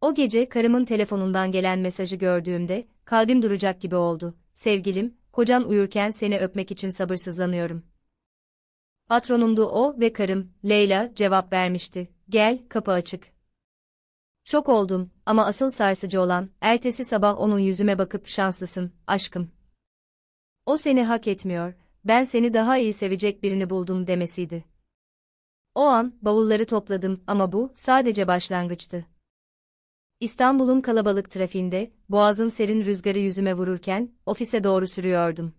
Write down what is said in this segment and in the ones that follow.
O gece karımın telefonundan gelen mesajı gördüğümde kalbim duracak gibi oldu. Sevgilim, kocan uyurken seni öpmek için sabırsızlanıyorum. Patronumdu o ve karım, Leyla, cevap vermişti. Gel, kapı açık. Şok oldum ama asıl sarsıcı olan, ertesi sabah onun yüzüme bakıp şanslısın, aşkım. O seni hak etmiyor, ben seni daha iyi sevecek birini buldum demesiydi. O an, bavulları topladım ama bu, sadece başlangıçtı. İstanbul'un kalabalık trafiğinde, boğazın serin rüzgarı yüzüme vururken, ofise doğru sürüyordum.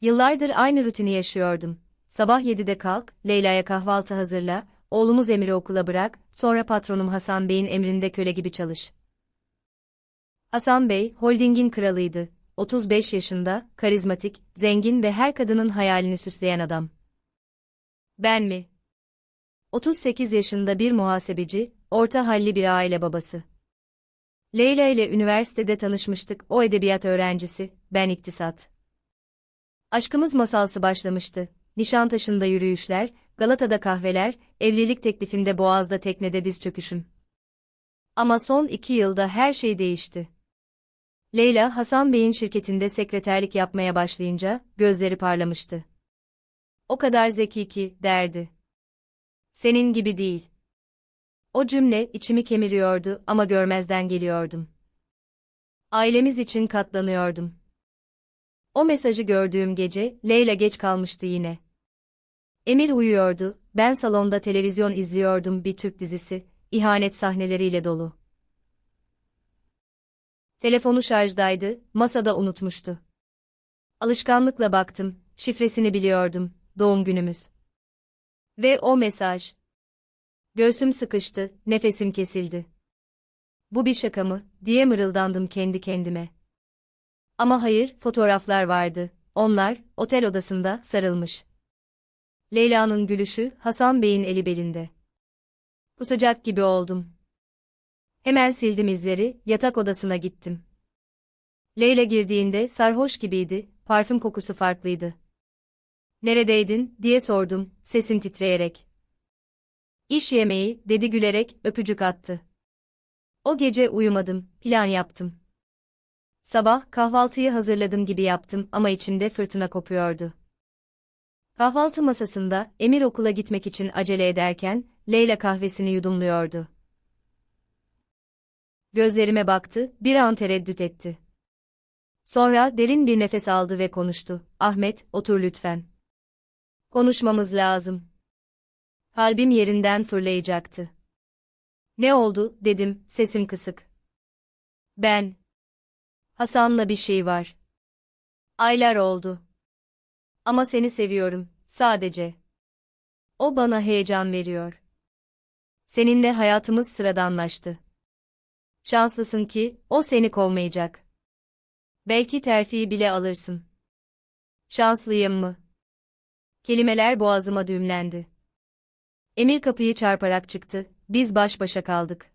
Yıllardır aynı rutini yaşıyordum. Sabah 7'de kalk, Leyla'ya kahvaltı hazırla, oğlumuz Emir'i okula bırak, sonra patronum Hasan Bey'in emrinde köle gibi çalış. Hasan Bey, holdingin kralıydı. 35 yaşında, karizmatik, zengin ve her kadının hayalini süsleyen adam. Ben mi? 38 yaşında bir muhasebeci, orta halli bir aile babası. Leyla ile üniversitede tanışmıştık, o edebiyat öğrencisi, ben iktisat. Aşkımız masalsı başlamıştı. Nişantaşı'nda yürüyüşler, Galata'da kahveler, evlilik teklifimde Boğaz'da teknede diz çöküşüm. Ama son iki yılda her şey değişti. Leyla, Hasan Bey'in şirketinde sekreterlik yapmaya başlayınca, gözleri parlamıştı. O kadar zeki ki, derdi. Senin gibi değil. O cümle, içimi kemiriyordu ama görmezden geliyordum. Ailemiz için katlanıyordum. O mesajı gördüğüm gece, Leyla geç kalmıştı yine. Emir uyuyordu, ben salonda televizyon izliyordum bir Türk dizisi, ihanet sahneleriyle dolu. Telefonu şarjdaydı, masada unutmuştu. Alışkanlıkla baktım, şifresini biliyordum, doğum günümüz. Ve o mesaj. Göğsüm sıkıştı, nefesim kesildi. Bu bir şaka mı, diye mırıldandım kendi kendime. Ama hayır, fotoğraflar vardı. Onlar, otel odasında, sarılmış. Leyla'nın gülüşü, Hasan Bey'in eli belinde. Kusacak gibi oldum. Hemen sildim izleri, yatak odasına gittim. Leyla girdiğinde sarhoş gibiydi, parfüm kokusu farklıydı. Neredeydin, diye sordum, sesim titreyerek. İş yemeği, dedi gülerek, öpücük attı. O gece uyumadım, plan yaptım. Sabah kahvaltıyı hazırladım gibi yaptım ama içimde fırtına kopuyordu. Kahvaltı masasında Emir okula gitmek için acele ederken Leyla kahvesini yudumluyordu. Gözlerime baktı, bir an tereddüt etti. Sonra derin bir nefes aldı ve konuştu. Ahmet, otur lütfen. Konuşmamız lazım. Kalbim yerinden fırlayacaktı. Ne oldu, dedim, sesim kısık. Ben. Hasan'la bir şey var. Aylar oldu. Ama seni seviyorum, sadece. O bana heyecan veriyor. Seninle hayatımız sıradanlaştı. Şanslısın ki, o seni kovmayacak. Belki terfiyi bile alırsın. Şanslıyım mı? Kelimeler boğazıma düğümlendi. Emir kapıyı çarparak çıktı, biz baş başa kaldık.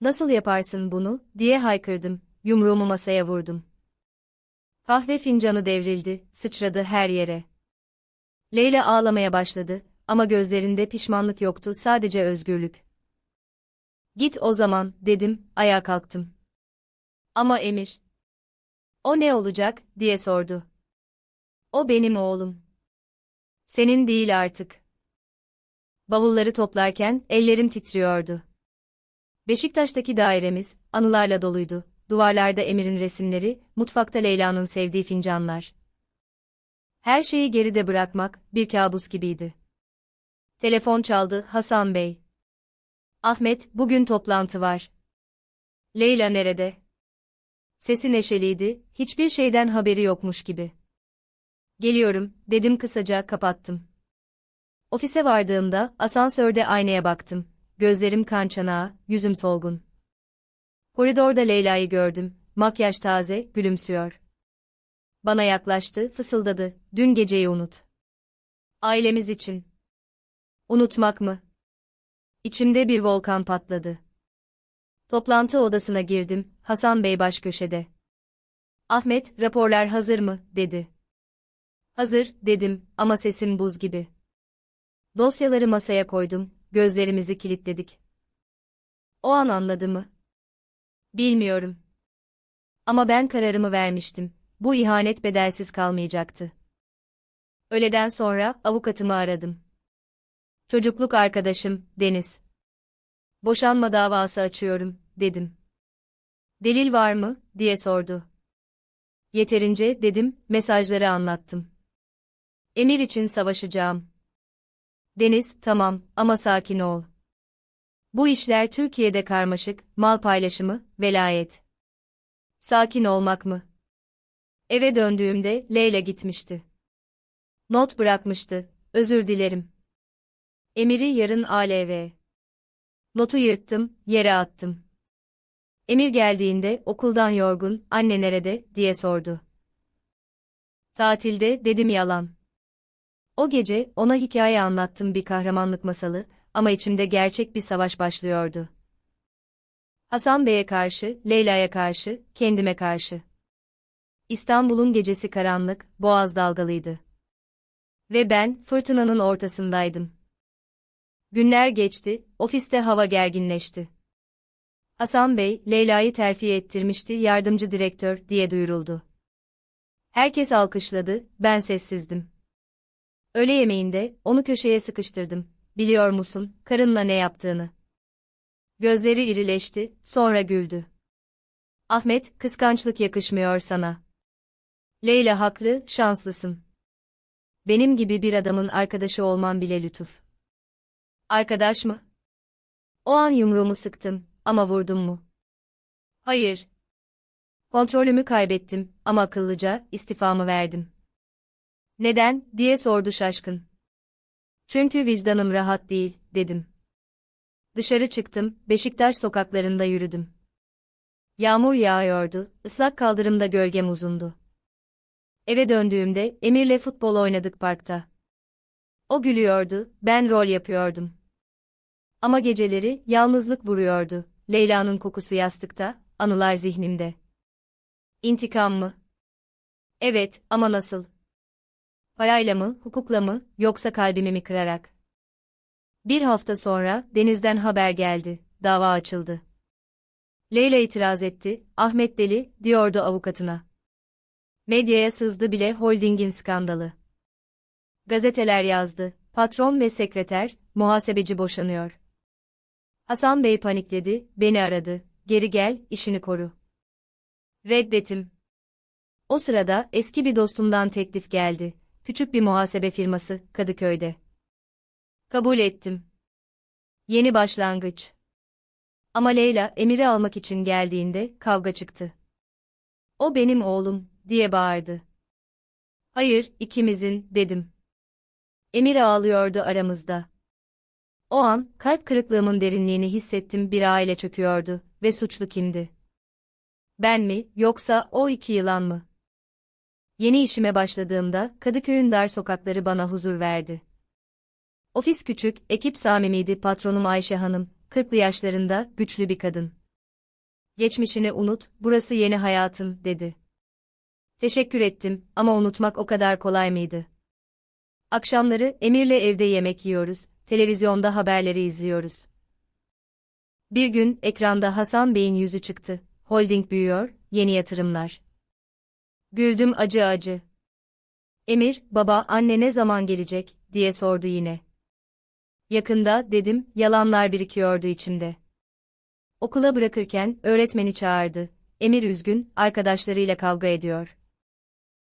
Nasıl yaparsın bunu, diye haykırdım, yumruğumu masaya vurdum. Kahve fincanı devrildi, sıçradı her yere. Leyla ağlamaya başladı ama gözlerinde pişmanlık yoktu, sadece özgürlük. Git o zaman, dedim, ayağa kalktım. Ama Emir. O ne olacak, diye sordu. O benim oğlum. Senin değil artık. Bavulları toplarken ellerim titriyordu. Beşiktaş'taki dairemiz anılarla doluydu. Duvarlarda Emir'in resimleri, mutfakta Leyla'nın sevdiği fincanlar. Her şeyi geride bırakmak bir kabus gibiydi. Telefon çaldı, Hasan Bey. Ahmet, bugün toplantı var. Leyla nerede? Sesi neşeliydi, hiçbir şeyden haberi yokmuş gibi. Geliyorum, dedim kısaca, kapattım. Ofise vardığımda, asansörde aynaya baktım. Gözlerim kan çanağı, yüzüm solgun. Koridorda Leyla'yı gördüm, makyaj taze, gülümsüyor. Bana yaklaştı, fısıldadı, dün geceyi unut. Ailemiz için. Unutmak mı? İçimde bir volkan patladı. Toplantı odasına girdim, Hasan Bey baş köşede. Ahmet, raporlar hazır mı, dedi. Hazır, dedim, ama sesim buz gibi. Dosyaları masaya koydum, gözlerimizi kilitledik. O an anladı mı? Bilmiyorum. Ama ben kararımı vermiştim. Bu ihanet bedelsiz kalmayacaktı. Öğleden sonra avukatımı aradım. Çocukluk arkadaşım, Deniz. Boşanma davası açıyorum, dedim. Delil var mı, diye sordu. Yeterince, dedim, mesajları anlattım. Emir için savaşacağım. Deniz, tamam, ama sakin ol. Bu işler Türkiye'de karmaşık, mal paylaşımı, velayet. Sakin olmak mı? Eve döndüğümde Leyla gitmişti. Not bırakmıştı. Özür dilerim. Emir'i yarın ALV. Notu yırttım, yere attım. Emir geldiğinde okuldan yorgun, anne nerede, diye sordu. Tatilde, dedim yalan. O gece ona hikaye anlattım bir kahramanlık masalı ama içimde gerçek bir savaş başlıyordu. Hasan Bey'e karşı, Leyla'ya karşı, kendime karşı. İstanbul'un gecesi karanlık, boğaz dalgalıydı. Ve ben, fırtınanın ortasındaydım. Günler geçti, ofiste hava gerginleşti. Hasan Bey, Leyla'yı terfi ettirmişti yardımcı direktör diye duyuruldu. Herkes alkışladı, ben sessizdim. Öğle yemeğinde, onu köşeye sıkıştırdım. Biliyor musun, karınla ne yaptığını? Gözleri irileşti, sonra güldü. Ahmet, kıskançlık yakışmıyor sana. Leyla haklı, şanslısın. Benim gibi bir adamın arkadaşı olman bile lütuf. Arkadaş mı? O an yumruğumu sıktım, ama vurdum mu? Hayır. Kontrolümü kaybettim, ama akıllıca, istifamı verdim. Neden, diye sordu şaşkın. Çünkü vicdanım rahat değil, dedim. Dışarı çıktım, Beşiktaş sokaklarında yürüdüm. Yağmur yağıyordu, ıslak kaldırımda gölgem uzundu. Eve döndüğümde Emir'le futbol oynadık parkta. O gülüyordu, ben rol yapıyordum. Ama geceleri yalnızlık vuruyordu. Leyla'nın kokusu yastıkta, anılar zihnimde. İntikam mı? Evet, ama nasıl? Parayla mı, hukukla mı, yoksa kalbimi mi kırarak? Bir hafta sonra Deniz'den haber geldi, dava açıldı. Leyla itiraz etti, Ahmet deli, diyordu avukatına. Medyaya sızdı bile holdingin skandalı. Gazeteler yazdı, patron ve sekreter, muhasebeci boşanıyor. Hasan Bey panikledi, beni aradı, geri gel, işini koru. Reddetim. O sırada eski bir dostumdan teklif geldi, küçük bir muhasebe firması, Kadıköy'de. Kabul ettim. Yeni başlangıç. Ama Leyla Emir'i almak için geldiğinde kavga çıktı. O benim oğlum, diye bağırdı. Hayır, ikimizin, dedim. Emir ağlıyordu aramızda. O an, kalp kırıklığımın derinliğini hissettim bir aile çöküyordu ve suçlu kimdi? Ben mi, yoksa o iki yılan mı? Yeni işime başladığımda Kadıköy'ün dar sokakları bana huzur verdi. Ofis küçük, ekip samimiydi patronum Ayşe Hanım, 40'lı yaşlarında, güçlü bir kadın. Geçmişini unut, burası yeni hayatın, dedi. Teşekkür ettim ama unutmak o kadar kolay mıydı? Akşamları Emir'le evde yemek yiyoruz, televizyonda haberleri izliyoruz. Bir gün ekranda Hasan Bey'in yüzü çıktı. Holding büyüyor, yeni yatırımlar. Güldüm acı acı. Emir, baba, anne ne zaman gelecek, diye sordu yine. Yakında, dedim, yalanlar birikiyordu içimde. Okula bırakırken, öğretmeni çağırdı. Emir üzgün, arkadaşlarıyla kavga ediyor.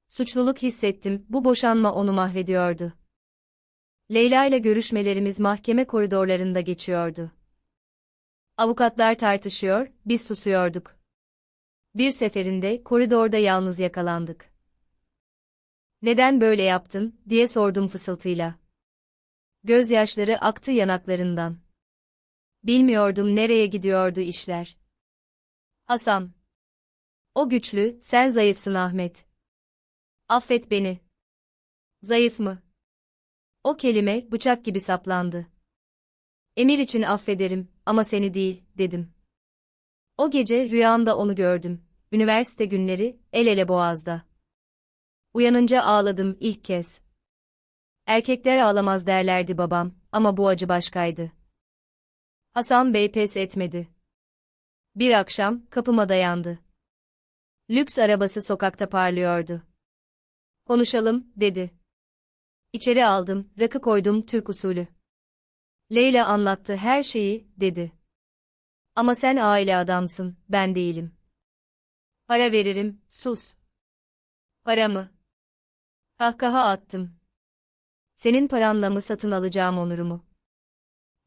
Suçluluk hissettim, bu boşanma onu mahvediyordu. Leyla ile görüşmelerimiz mahkeme koridorlarında geçiyordu. Avukatlar tartışıyor, biz susuyorduk. Bir seferinde koridorda yalnız yakalandık. Neden böyle yaptın, diye sordum fısıltıyla. Gözyaşları aktı yanaklarından. Bilmiyordum nereye gidiyordu işler. Hasan. O güçlü, sen zayıfsın Ahmet. Affet beni. Zayıf mı? O kelime bıçak gibi saplandı. Emir için affederim ama seni değil, dedim. O gece rüyamda onu gördüm. Üniversite günleri, el ele boğazda. Uyanınca ağladım ilk kez. Erkekler ağlamaz derlerdi babam ama bu acı başkaydı. Hasan Bey pes etmedi. Bir akşam kapıma dayandı. Lüks arabası sokakta parlıyordu. Konuşalım, dedi. İçeri aldım, rakı koydum Türk usulü. Leyla anlattı her şeyi, dedi. Ama sen aile adamsın, ben değilim. Para veririm, sus. Para mı? Kahkaha attım. Senin paranla mı satın alacağım onurumu?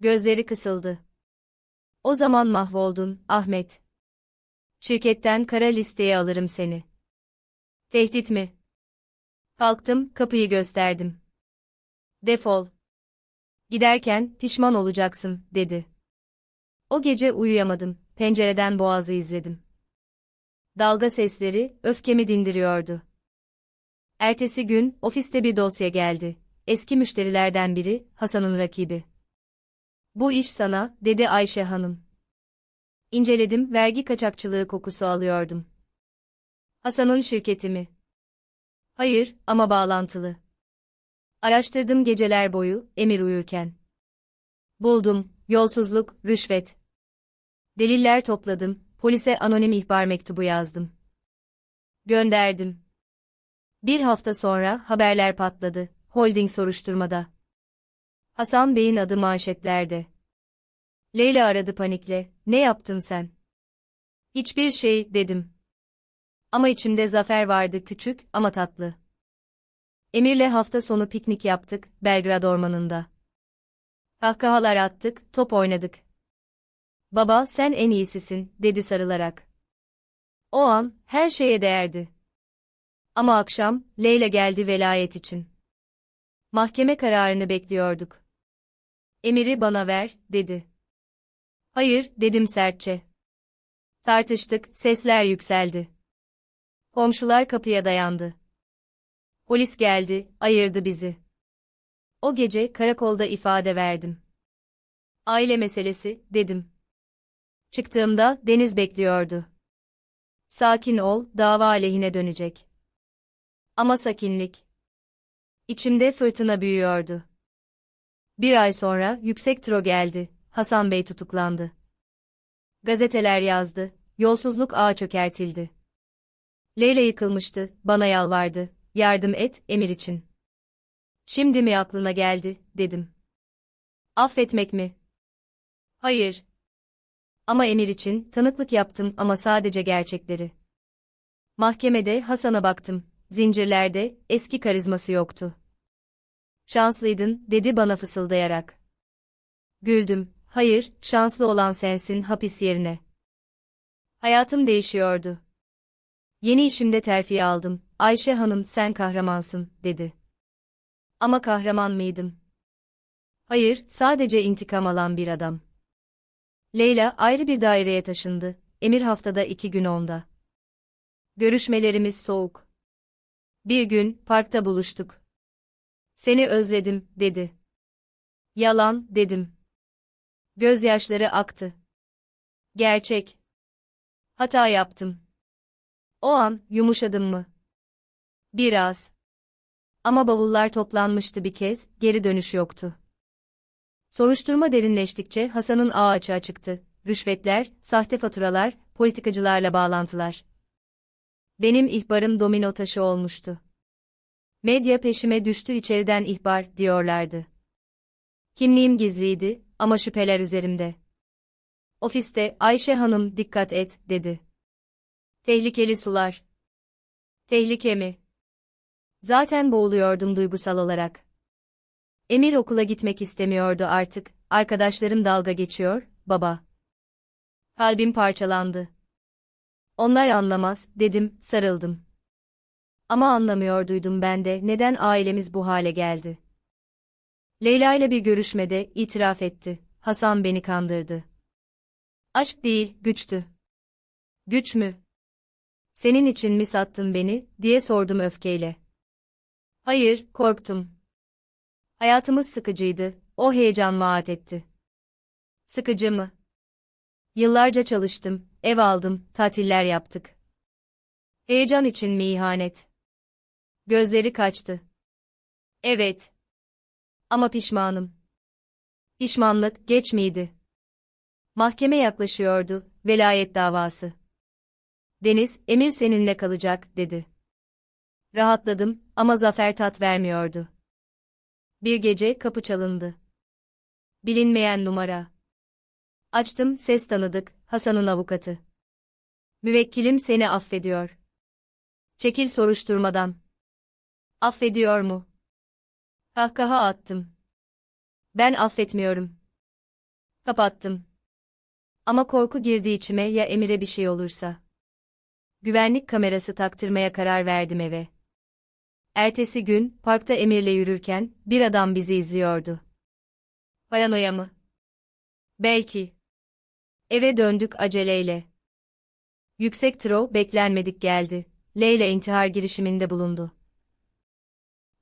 Gözleri kısıldı. O zaman mahvoldun, Ahmet. Şirketten kara listeye alırım seni. Tehdit mi? Kalktım, kapıyı gösterdim. Defol. Giderken pişman olacaksın, dedi. O gece uyuyamadım, pencereden boğazı izledim. Dalga sesleri öfkemi dindiriyordu. Ertesi gün ofiste bir dosya geldi. Eski müşterilerden biri, Hasan'ın rakibi. Bu iş sana, dedi Ayşe Hanım. İnceledim, vergi kaçakçılığı kokusu alıyordum. Hasan'ın şirketi mi? Hayır, ama bağlantılı. Araştırdım geceler boyu, emir uyurken. Buldum, yolsuzluk, rüşvet. Deliller topladım, polise anonim ihbar mektubu yazdım. Gönderdim. Bir hafta sonra haberler patladı, holding soruşturmada. Hasan Bey'in adı manşetlerde. Leyla aradı panikle, ne yaptın sen? Hiçbir şey, dedim. Ama içimde zafer vardı küçük ama tatlı. Emir'le hafta sonu piknik yaptık, Belgrad ormanında. Kahkahalar attık, top oynadık. Baba sen en iyisisin, dedi sarılarak. O an, her şeye değerdi. Ama akşam, Leyla geldi velayet için. Mahkeme kararını bekliyorduk. Emir'i bana ver, dedi. Hayır, dedim sertçe. Tartıştık, sesler yükseldi. Komşular kapıya dayandı. Polis geldi, ayırdı bizi. O gece karakolda ifade verdim. Aile meselesi, dedim. Çıktığımda Deniz bekliyordu. Sakin ol, dava aleyhine dönecek. Ama sakinlik. İçimde fırtına büyüyordu. Bir ay sonra yüksek tro geldi, Hasan Bey tutuklandı. Gazeteler yazdı, yolsuzluk ağa çökertildi. Leyla yıkılmıştı, bana yalvardı, yardım et, emir için. Şimdi mi aklına geldi, dedim. Affetmek mi? Hayır. Ama emir için tanıklık yaptım ama sadece gerçekleri. Mahkemede Hasan'a baktım, zincirlerde eski karizması yoktu. Şanslıydın, dedi bana fısıldayarak. Güldüm, hayır, şanslı olan sensin hapis yerine. Hayatım değişiyordu. Yeni işimde terfi aldım, Ayşe Hanım sen kahramansın, dedi. Ama kahraman mıydım? Hayır, sadece intikam alan bir adam. Leyla ayrı bir daireye taşındı, Emir haftada iki gün onda. Görüşmelerimiz soğuk. Bir gün, parkta buluştuk. Seni özledim, dedi. Yalan, dedim. Gözyaşları aktı. Gerçek. Hata yaptım. O an, yumuşadım mı? Biraz. Ama bavullar toplanmıştı bir kez, geri dönüş yoktu. Soruşturma derinleştikçe Hasan'ın ağı açığa çıktı. Rüşvetler, sahte faturalar, politikacılarla bağlantılar. Benim ihbarım domino taşı olmuştu. Medya peşime düştü içeriden ihbar, diyorlardı. Kimliğim gizliydi ama şüpheler üzerimde. Ofiste Ayşe Hanım dikkat et, dedi. Tehlikeli sular. Tehlike mi? Zaten boğuluyordum duygusal olarak. Emir okula gitmek istemiyordu artık, arkadaşlarım dalga geçiyor, baba. Kalbim parçalandı. Onlar anlamaz, dedim, sarıldım. Ama anlamıyorduydum ben de neden ailemiz bu hale geldi. Leyla ile bir görüşmede itiraf etti. Hasan beni kandırdı. Aşk değil, güçtü. Güç mü? Senin için mi sattın beni, diye sordum öfkeyle. Hayır, korktum. Hayatımız sıkıcıydı, o heyecan vaat etti. Sıkıcı mı? Yıllarca çalıştım, ev aldım, tatiller yaptık. Heyecan için mi ihanet? Gözleri kaçtı. Evet. Ama pişmanım. Pişmanlık geç miydi? Mahkeme yaklaşıyordu, velayet davası. Deniz, Emir seninle kalacak, dedi. Rahatladım ama zafer tat vermiyordu. Bir gece kapı çalındı. Bilinmeyen numara. Açtım, ses tanıdık, Hasan'ın avukatı. Müvekkilim seni affediyor. Çekil soruşturmadan. Affediyor mu? Kahkaha attım. Ben affetmiyorum. Kapattım. Ama korku girdi içime ya Emir'e bir şey olursa. Güvenlik kamerası taktırmaya karar verdim eve. Ertesi gün, parkta Emir'le yürürken, bir adam bizi izliyordu. Paranoya mı? Belki. Eve döndük aceleyle. Yüksek tro beklenmedik geldi. Leyla intihar girişiminde bulundu.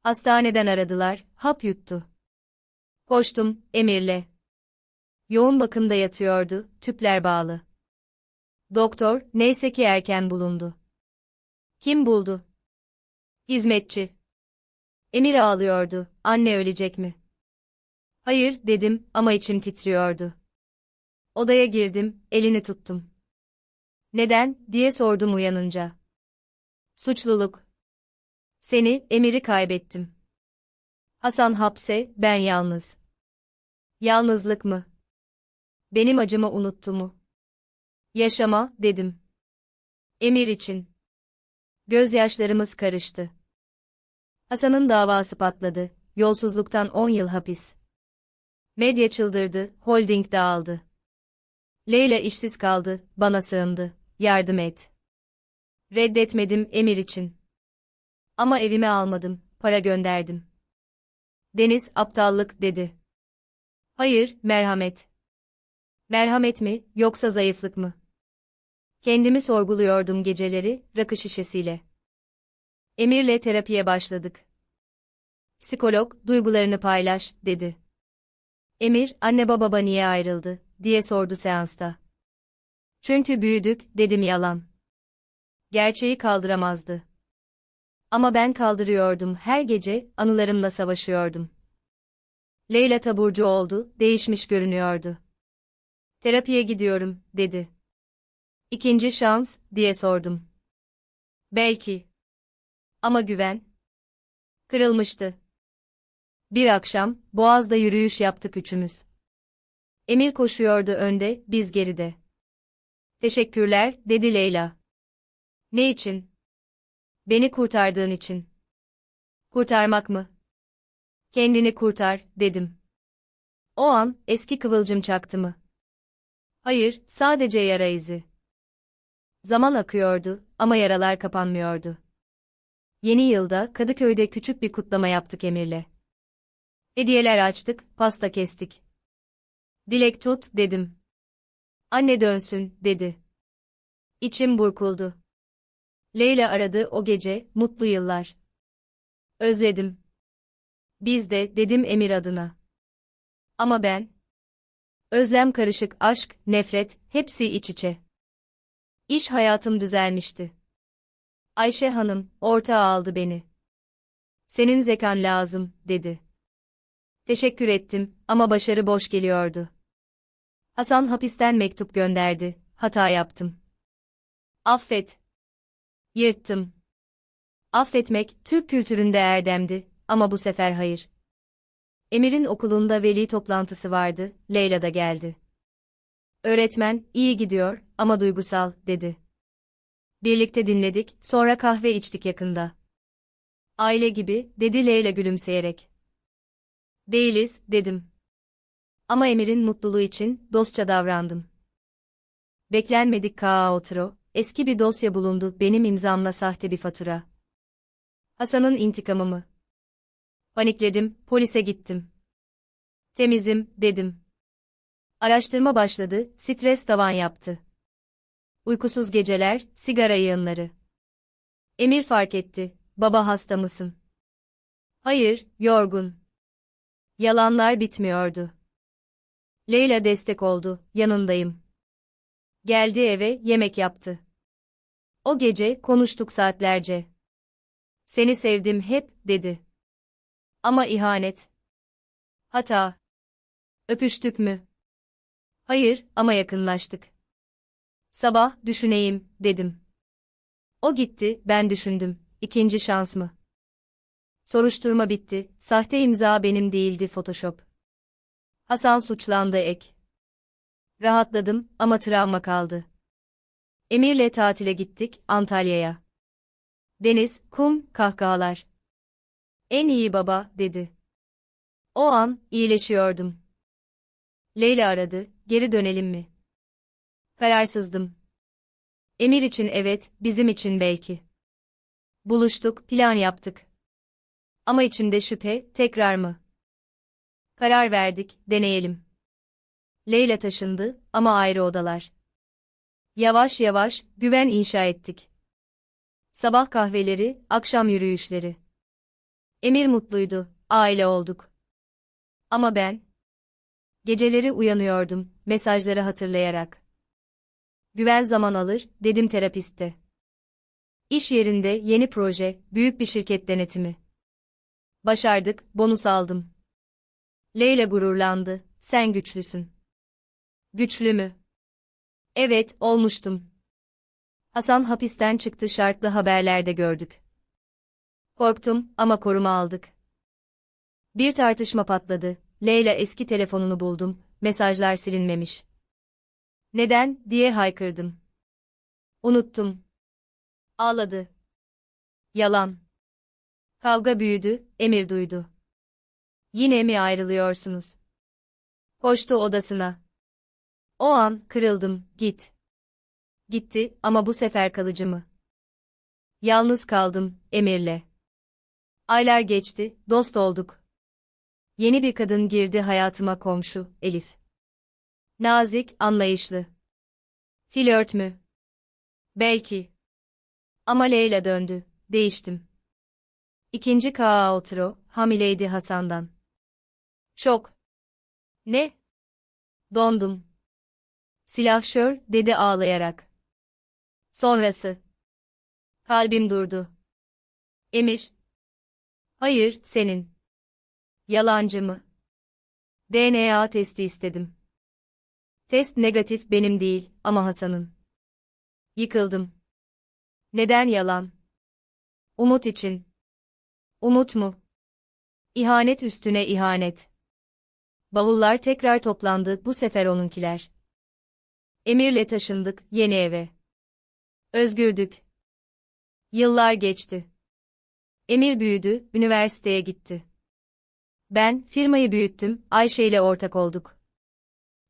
Hastaneden aradılar, hap yuttu. Koştum, Emir'le. Yoğun bakımda yatıyordu, tüpler bağlı. Doktor, neyse ki erken bulundu. Kim buldu? Hizmetçi. Emir ağlıyordu, anne ölecek mi? Hayır, dedim ama içim titriyordu. Odaya girdim, elini tuttum. Neden, diye sordum uyanınca. Suçluluk. Seni, Emir'i kaybettim. Hasan hapse, ben yalnız. Yalnızlık mı? Benim acımı unuttu mu? Yaşama, dedim. Emir için. Gözyaşlarımız karıştı. Hasan'ın davası patladı, yolsuzluktan 10 yıl hapis. Medya çıldırdı, holding dağıldı. Leyla işsiz kaldı, bana sığındı, yardım et. Reddetmedim Emir için. Ama evime almadım, para gönderdim. Deniz aptallık dedi. Hayır, merhamet. Merhamet mi, yoksa zayıflık mı? Kendimi sorguluyordum geceleri, rakı şişesiyle. Emir'le terapiye başladık. Psikolog, duygularını paylaş, dedi. Emir, anne baba niye ayrıldı, diye sordu seansta. Çünkü büyüdük, dedim yalan. Gerçeği kaldıramazdı. Ama ben kaldırıyordum her gece, anılarımla savaşıyordum. Leyla taburcu oldu, değişmiş görünüyordu. Terapiye gidiyorum, dedi. İkinci şans, diye sordum. Belki. Ama güven. Kırılmıştı. Bir akşam, Boğaz'da yürüyüş yaptık üçümüz. Emir koşuyordu önde, biz geride. Teşekkürler, dedi Leyla. Ne için? Beni kurtardığın için. Kurtarmak mı? Kendini kurtar, dedim. O an, eski kıvılcım çaktı mı? Hayır, sadece yara izi. Zaman akıyordu ama yaralar kapanmıyordu. Yeni yılda Kadıköy'de küçük bir kutlama yaptık Emir'le. Hediyeler açtık, pasta kestik. Dilek tut, dedim. Anne dönsün, dedi. İçim burkuldu. Leyla aradı o gece, mutlu yıllar. Özledim. Biz de, dedim Emir adına. Ama ben... Özlem karışık aşk, nefret, hepsi iç içe. İş hayatım düzelmişti. Ayşe Hanım, ortağa aldı beni. Senin zekan lazım, dedi. Teşekkür ettim ama başarı boş geliyordu. Hasan hapisten mektup gönderdi, hata yaptım. Affet. Yırttım. Affetmek, Türk kültüründe erdemdi, ama bu sefer hayır. Emir'in okulunda veli toplantısı vardı, Leyla da geldi. Öğretmen, iyi gidiyor ama duygusal, dedi. Birlikte dinledik, sonra kahve içtik yakında. Aile gibi, dedi Leyla gülümseyerek. Değiliz, dedim. Ama Emir'in mutluluğu için dostça davrandım. Beklenmedik Kaotro, eski bir dosya bulundu, benim imzamla sahte bir fatura. Hasan'ın intikamı mı? Panikledim, polise gittim. Temizim, dedim. Araştırma başladı, stres tavan yaptı. Uykusuz geceler, sigara yığınları. Emir fark etti, baba hasta mısın? Hayır, yorgun. Yalanlar bitmiyordu. Leyla destek oldu, yanındayım. Geldi eve, yemek yaptı. O gece konuştuk saatlerce. Seni sevdim hep, dedi. Ama ihanet. Hata. Öpüştük mü? Hayır, ama yakınlaştık. Sabah düşüneyim, dedim. O gitti, ben düşündüm. İkinci şans mı? Soruşturma bitti. Sahte imza benim değildi Photoshop. Hasan suçlandı ek. Rahatladım ama travma kaldı. Emir'le tatile gittik Antalya'ya. Deniz, kum, kahkahalar. En iyi baba, dedi. O an, iyileşiyordum. Leyla aradı, geri dönelim mi? Kararsızdım. Emir için evet, bizim için belki. Buluştuk, plan yaptık. Ama içimde şüphe, tekrar mı? Karar verdik, deneyelim. Leyla taşındı ama ayrı odalar. Yavaş yavaş güven inşa ettik. Sabah kahveleri, akşam yürüyüşleri. Emir mutluydu, aile olduk. Ama ben geceleri uyanıyordum mesajları hatırlayarak. Güven zaman alır, dedim terapiste. İş yerinde yeni proje, büyük bir şirket denetimi. Başardık, bonus aldım. Leyla gururlandı, sen güçlüsün. Güçlü mü? Evet, olmuştum. Hasan hapisten çıktı şartlı haberlerde gördük. Korktum ama koruma aldık. Bir tartışma patladı. Leyla eski telefonunu buldum, mesajlar silinmemiş. Neden, diye haykırdım. Unuttum. Ağladı. Yalan. Kavga büyüdü, emir duydu. Yine mi ayrılıyorsunuz? Koştu odasına. O an, kırıldım, git. Gitti ama bu sefer kalıcı mı? Yalnız kaldım, Emir'le. Aylar geçti, dost olduk. Yeni bir kadın girdi hayatıma komşu, Elif. Nazik, anlayışlı. Flört mü? Belki. Ama Leyla döndü, değiştim. İkinci Kaa Otro, hamileydi Hasan'dan. Çok. Ne? Dondum. Silahşör, dedi ağlayarak. Sonrası. Kalbim durdu. Emir. Hayır, senin. Yalancı mı? DNA testi istedim. Test negatif benim değil ama Hasan'ın. Yıkıldım. Neden yalan? Umut için. Umut mu? İhanet üstüne ihanet. Bavullar tekrar toplandı, bu sefer onunkiler. Emir'le taşındık, yeni eve. Özgürdük. Yıllar geçti. Emir büyüdü, üniversiteye gitti. Ben, firmayı büyüttüm, Ayşe ile ortak olduk.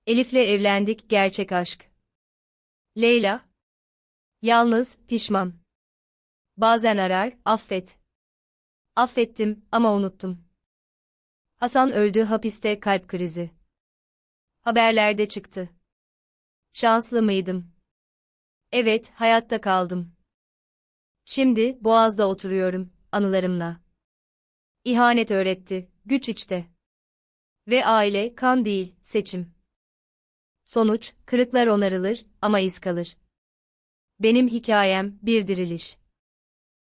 Elif'le evlendik, gerçek aşk. Leyla. Yalnız, pişman. Bazen arar, affet. Affettim ama unuttum. Hasan öldü hapiste kalp krizi. Haberlerde çıktı. Şanslı mıydım? Evet, hayatta kaldım. Şimdi Boğaz'da oturuyorum, anılarımla. İhanet öğretti, güç içte. Ve aile kan değil, seçim. Sonuç, kırıklar onarılır ama iz kalır. Benim hikayem bir diriliş.